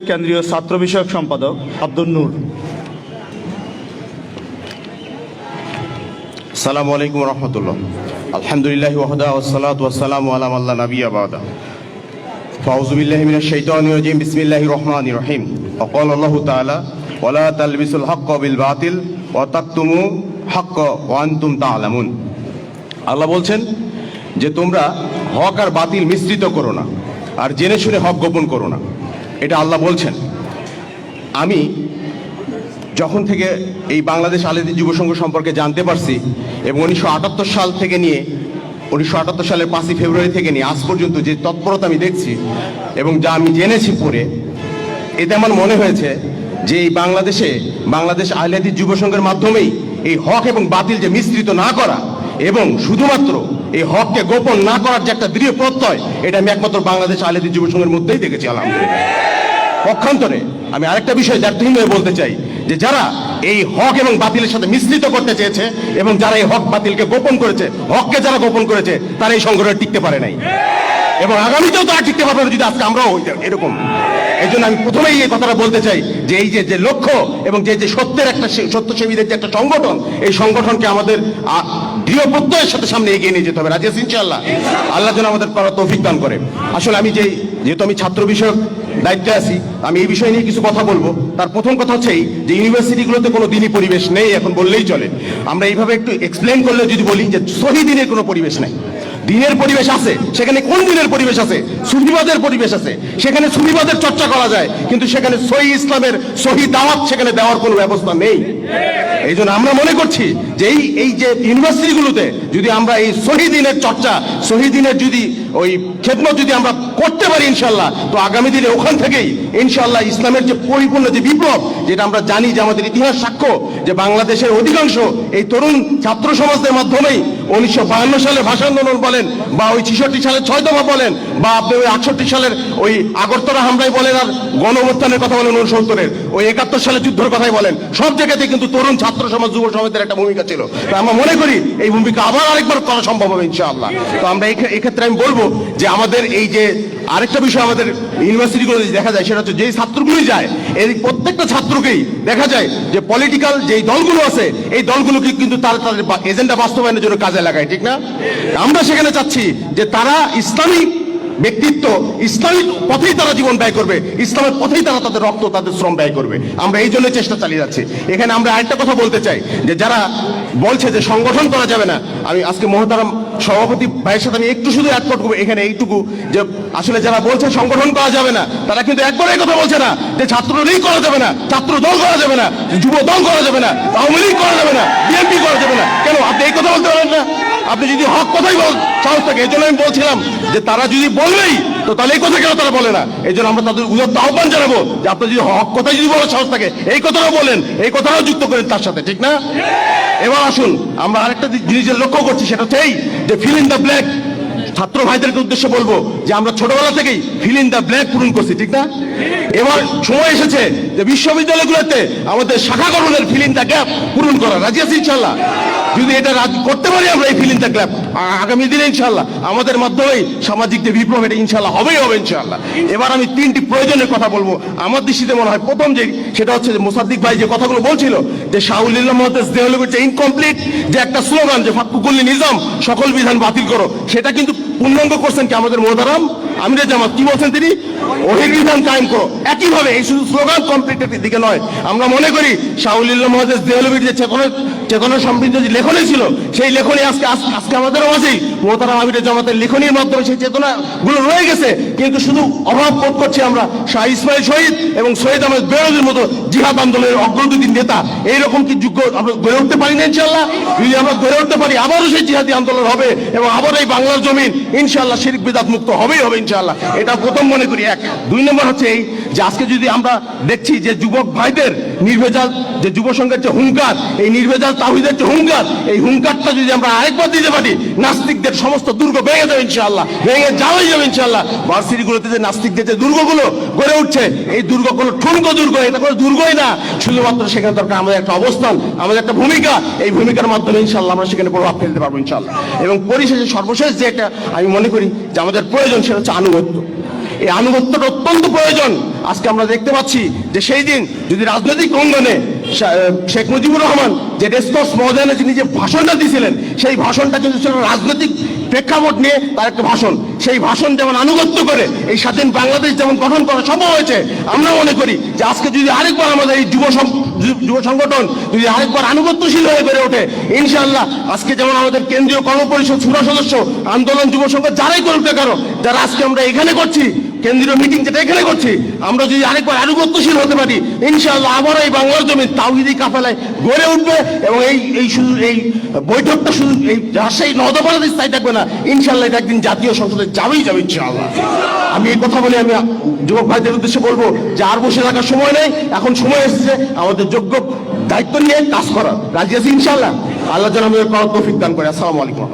কেন্দ্রীয় ছাত্র বিষয়ক সম্পাদক আব্দুল নূর সালামু আলাইকুম রহমতুল্লাহ আলহামদুলিল্লাহ ওয়াহদা ওসালাত ওয়াসালাম আলাম আল্লাহ নবী আবাদা فأعوذ بالله من الشيطان الرجيم بسم الله الرحمن الرحيم وقال الله تعالى ولا تلبسوا الحق بالباطل وتكتموا حق وأنتم تعلمون আল্লাহ বলছেন যে তোমরা হক আর বাতিল মিশ্রিত করো না আর জেনে শুনে হক গোপন করো না এটা আল্লাহ বলছেন। আমি যখন থেকে এই বাংলাদেশ আলেদি যুব সংঘ সম্পর্কে জানতে পারছি এবং উনিশশো আটাত্তর সাল থেকে নিয়ে, উনিশশো আটাত্তর সালের পাঁচই ফেব্রুয়ারি থেকে নিয়ে আজ পর্যন্ত যে তৎপরতা আমি দেখছি এবং যা আমি জেনেছি পড়ে, এতে আমার মনে হয়েছে যে এই বাংলাদেশে, বাংলাদেশ আহলেদি যুবসংঘের মাধ্যমেই এই হক এবং বাতিল যে মিশ্রিত না করা এবং শুধুমাত্র এই হককে গোপন না করার যে একটা দৃঢ় প্রত্যয়, এটা আমি একমাত্র বাংলাদেশ আলেদি যুব সংঘের মধ্যেই দেখেছি, আলহামদুলিল্লাহ। পক্ষান্তরে আমি আরেকটা বিষয় জাতীয়ভাবে বলতে চাই, যে যারা এই হক এবং বাতিলের সাথে মিশ্রিত করতে চেয়েছে এবং যারা এই হক বাতিলকে গোপন করেছে, হককে যারা গোপন করেছে, তারা এই সংগঠনে টিকতে পারে নাই। এবং আগামীতেও তারা টিকতে পারবে যদি আজকে আমরাও এরকম। এই জন্য আমি প্রথমেই এই কথাটা বলতে চাই যে এই যে যে লক্ষ্য এবং যে যে সত্যের একটা সত্যসেবীদের যে একটা সংগঠন, এই সংগঠনকে আমাদের দৃঢ় প্রত্যয়ের সাথে সামনে এগিয়ে নিয়ে যেতে হবে। রাজি আছি ইনশাআল্লাহ? আল্লাহ যেন আমাদের করার তৌফিক দান করে। আসলে আমি যে যেহেতু আমি ছাত্র বিষয়ক দায়িত্বে আছি, আমি এই বিষয় নিয়ে কিছু কথা বলব। তার প্রথম কথা হচ্ছে এই যে, ইউনিভার্সিটিগুলোতে কোনো দিনই পরিবেশ নেই, এখন বললেই চলে। আমরা এইভাবে একটু এক্সপ্লেন করলে যদি বলি যে, সহি দিনের কোনো পরিবেশ নেই। দিনের পরিবেশ আছে, সেখানে কোন দিনের পরিবেশ আছে? সুফিবাদের পরিবেশ আছে, সেখানে সুফিবাদের চর্চা করা যায়, কিন্তু সেখানে সহি ইসলামের সহি দাওয়াত সেখানে দেওয়ার কোনো ব্যবস্থা নেই। এই জন্য আমরা মনে করছি যে এই যে ইউনিভার্সিটিগুলোতে যদি আমরা এই শহীদিনের চর্চা, শহীদিনের যদি ওই খেদমত যদি আমরা করতে পারি ইনশাল্লাহ, তো আগামী দিনে ওখান থেকেই ইনশাল্লাহ ইসলামের যে পরিপূর্ণ যে বিপ্লব, যেটা আমরা জানি যে আমাদের ইতিহাস সাক্ষ্য, যে বাংলাদেশের অধিকাংশ এই তরুণ ছাত্র সমাজের মাধ্যমেই উনিশশো সালে ভাষা আন্দোলন বলেন, বা ওই ছিষট্টি সালের ছয় দফা বলেন, বা আপনি ওই আটষট্টি সালের ওই আগরতলা হামলায় বলেন আর গণঅভ্যুত্থানের কথা বলেন উনসত্তরের ওই একাত্তর সালে যুদ্ধের কথাই বলেন, সব জায়গাতে কিন্তু তরুণ ছাত্র সমাজ, যুব সমাজের একটা ভূমিকা ছিল তো আমরা মনে করি এই ভূমিকা আবার আরেকবার করা সম্ভব হবে, ইনশাআল্লাহ। তো আমরা এক্ষেত্রে আমি বলব যে আমাদের এই যে আরেকটা বিষয় আমাদের ইউনিভার্সিটিগুলো দেখা যায়, সেটা হচ্ছে যেই ছাত্রগুলোই যায় এই প্রত্যেকটা ছাত্রকেই দেখা যায় যে পলিটিক্যাল যেই দলগুলো আছে, এই দলগুলোকে কিন্তু তারা তাদের এজেন্ডা বাস্তবায়নের জন্য কাজে লাগায়, ঠিক না? আমরা সেখানে চাচ্ছি যে তারা ইসলামিক ব্যক্তিত্ব ইসলামিক পথেই তারা জীবন ব্যয় করবে, ইসলামের পথেই তারা তাদের রক্ত, তাদের শ্রম ব্যয় করবে। আমরা এই জন্য চেষ্টা চালিয়ে যাচ্ছি। এখানে আমরা আরেকটা কথা বলতে চাই, যে যারা বলছে যে সংগঠন করা যাবে না, আমি আজকে মহতারাম সভাপতি ভাইয়ের সাথে আমি একটু শুধু অ্যাড করব, এখানে এইটুকু, যে আসলে যারা বলছে সংগঠন করা যাবে না, তারা কিন্তু একবার কথা বলছে না, যে ছাত্র লীগ করা যাবে না ছাত্র দল করা যাবে না যুব দল করা যাবে না, আওয়ামী লীগ করা যাবে না, বিএনপি করা যাবে না। কেন, আপনি এই কথা বলতে পারেন না? আপনি যদি হক কথাই বল, সাহস থাকে, এই জন্য আমি বলছিলাম যে তারা যদি বলবেই, তো তাহলে এই কথা কেন তারা বলে না? এই জন্য আমরা তাদের উদত্ত আহ্বান জানাব যে আপনি যদি হক কথাই যদি বলার সাহস থাকে, এই কথাটাও বলেন, এই কথাটাও যুক্ত করেন তার সাথে, ঠিক না? এবার আসুন, আমরা আরেকটা জিনিসের লক্ষ্য করছি, সেটা এই যে ফিল ইন দ্য ব্ল্যাক ছাত্র ভাইদেরকে উদ্দেশ্যে বলব যে আমরা ছোটবেলা থেকেই ফিল দ্য ব্ল্যাক পূরণ করছি, ঠিক না? এবার সময় এসেছে যে বিশ্ববিদ্যালয়গুলোতে আমাদের শাখা গঠনের ফিল দ্য গ্যাপ পূরণ করা। রাজি আছি ইনশাল্লাহ যদি এটা করতে পারি আমরা এই ফিল ইন দ্য গ্যাপ আগামী দিনে ইনশাল্লাহ আমাদের মাধ্যমেই সামাজিক যে বিপ্লব, এটা ইনশাল্লাহ হবেই হবে ইনশাল্লাহ এবার আমি তিনটি প্রয়োজনের কথা বলব। আমার দৃষ্টিতে মনে হয় প্রথম যে, সেটা হচ্ছে যে মোসাদ্দিক ভাই যে কথাগুলো বলছিল যে শাহুলিল্লাহ মহাদেশ দেহলুক হচ্ছে ইনকমপ্লিট যে একটা স্লোগান যে ফাক্কুকুল্লি নিজাম, সকল বিধান বাতিল করো, সেটা কিন্তু পূর্ণাঙ্গ করছেন কি আমাদের মোহতারাম আমিরে জামাত, কি বলছেন তিনি? ওহির বিধান কায়েম করো। একইভাবে এই শুধু স্লোগান কমপ্লিটের দিকে নয়, আমরা মনে করি শাহুলিল্লাহ মহাদেশ দেহলবির যে চেতনা চেতনা সমৃদ্ধ যে লেখনী ছিল, সেই লেখনী আজকে আজকে আমাদের মাঝেই মোহতারাম আমিরে জামাতের লেখনীর মাধ্যমে সেই চেতনা গুলো রয়ে গেছে। কিন্তু শুধু অভাব বোধ করছি আমরা শাহ ইসমাইল শহীদ এবং শহীদ আহমেদ বেরোজের মতো জিহাদ আন্দোলনের অগ্রদূতী নেতা। এইরকম কি যোগ্য আমরা গড়ে উঠতে পারি না ইনশাল্লাহ যদি আমরা গড়ে উঠতে পারি, আবারও সেই জিহাদি আন্দোলন হবে এবং আবার এই বাংলার জমিন ইনশাল্লাহ শিরিক বিদাত মুক্ত হবেই হবে ইনশাল্লাহ এটা প্রথম মনে করি, এক। দুই নম্বর হচ্ছে এই যে আজকে যদি আমরা দেখছি যে যুবক ভাইদের নির্ভেজাল যে যুব সংঘের যে হুঙ্কার, এই নির্ভেজাল তাহিদের যে হুঙ্কার, এই হুঙ্কারটা যদি আমরা আরেকবার দিতে পারি, নাস্তিকদের সমস্ত দুর্গ ভেঙে যাবে ইনশাল্লাহ ভেঙে যাওয়াই যাবে ইনশাল্লাহ ভার্সিটিগুলোতে যে নাস্তিকদের যে দুর্গগুলো গড়ে উঠছে, এই দুর্গ কোনো ঠুনকো দুর্গ, এটা কোনো দুর্গই না। শুধুমাত্র সেখানে দরকার আমাদের একটা অবস্থান, আমাদের একটা ভূমিকা, এই ভূমিকার মাধ্যমে ইনশাল্লাহ আমরা সেখানে প্রভাব ফেলতে পারব ইনশাল্লাহ এবং পরিশেষে সর্বশেষ যে একটা আমি মনে করি যে আমাদের প্রয়োজন সেটা হচ্ছে আনুগত্য। এই আনুগত্যটা অত্যন্ত প্রয়োজন। আজকে আমরা দেখতে পাচ্ছি যে সেই দিন যদি রাজনৈতিক অঙ্গনে শেখ মুজিবুর রহমান যে রেসকোর্স ময়দানে যিনি যে ভাষণটা দিয়েছিলেন সেই ভাষণটা কিন্তু ছিল রাজনৈতিক প্রেক্ষাপট নিয়ে তার একটা ভাষণ। সেই ভাষণ যেমন আনুগত্য করে, এই স্বাধীন বাংলাদেশ যেমন গঠন করা সম্ভব হয়েছে আমরা মনে করি যে আজকে যদি আরেকবার আমাদের এই যুব যুব সংগঠন যদি আরেকবার আনুগত্যশীল হয়ে বেড়ে ওঠে, ইনশাআল্লাহ আজকে যেমন আমাদের কেন্দ্রীয় কর্মপরিষদ সুরা সদস্য আন্দোলন যুব সংঘ যারাই করুক না কেন, যারা আজকে আমরা এখানে করছি কেন্দ্রীয় মিটিং যেটা এখানে করছি, আমরা যদি আরেকবার আনুগত্যশীল হতে পারি, ইনশাআল্লাহ আবার এই বাংলার জমি তাওহিদি কাফেলায় গড়ে উঠবে এবং এই এই শুধু, এই বৈঠকটা শুধু, এই রাজশাহী নদপাড়াতে স্থায়ী থাকবে না, ইনশাআল্লাহ এটা একদিন জাতীয় সংসদে যাবেই যাবে ইনশাআল্লাহ। আমি এই কথা বলে আমি যুবক ভাইদের উদ্দেশ্যে বলব যে আর বসে থাকার সময় নেই, এখন সময় এসেছে, আমাদের যোগ্য দায়িত্ব নিয়ে কাজ করার। রাজি আছে ইনশাআল্লাহ? আল্লাহ যেন আমাদের তৌফিক দান করে। আসসালামু আলাইকুম।